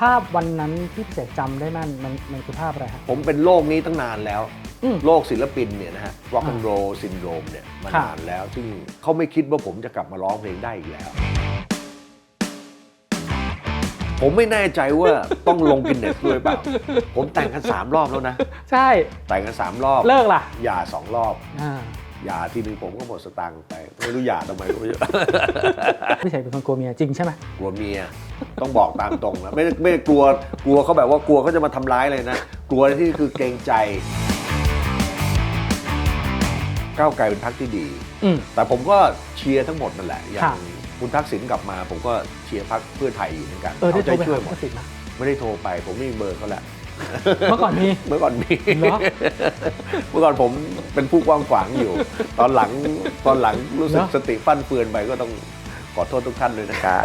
ภาพวันนั้นที่พี่เสกจำได้แม่นมันมันคือภาพอะไรฮะ ผมเป็นโรคนี้ตั้งนานแล้ว อืม โรคศิลปินเนี่ยนะฮะ rock and roll syndrome เนี่ยมาค่ะ นานแล้ว ซึ่งเขาไม่คิดว่าผมจะกลับมาร้องเพลงได้อีกแล้ว ผมไม่แน่ใจว่า ต้องลงกินเนสด้วยเปล่า ผมแต่งกัน3รอบแล้วนะ ใช่ แต่งกัน3รอบเลิกล่ะหย่าสองรอบอ่าหย่าทีนึงผมก็หมดสตังค์ไป ไม่รู้หย่าทำไมก็ไม่รู้ พี่เสกเป็นคนกลัวเมียจริงใช่ไหมกลัวเมีย ต้องบอกตามตรงนะไม่ได้ไม่ได้กลัวกลัวเขาแบบว่ากลัวเขาจะมาทำร้ายเลยนะ กลัวที่คือเกรงใจ ก้าวไกลเป็นพรรคที่ดี อืม แต่ผมก็เชียร์ทั้งหมดนั่นแหละ อย่าค่ะงคุณทักษิณกลับมา ผมก็เชียร์พรรคเพื่อไทยอยู่เหมือนกันเออได้ใจโทรไปช่วหายหมทัดกษิณนะ ไม่ได้โทรไป ผมไม่มีเบอร์เขาแหละเมื่อก่อนมี เมื่อก่อนมีเหรอเมื่อก่อนผมเป็นผู้กว้างขวางอยู่ ตอนหลังตอนหลังรู้สึกเหรอ สติฟั่นเฟือนไปก็ต้องขอโทษทุกท่านเลยนะครับ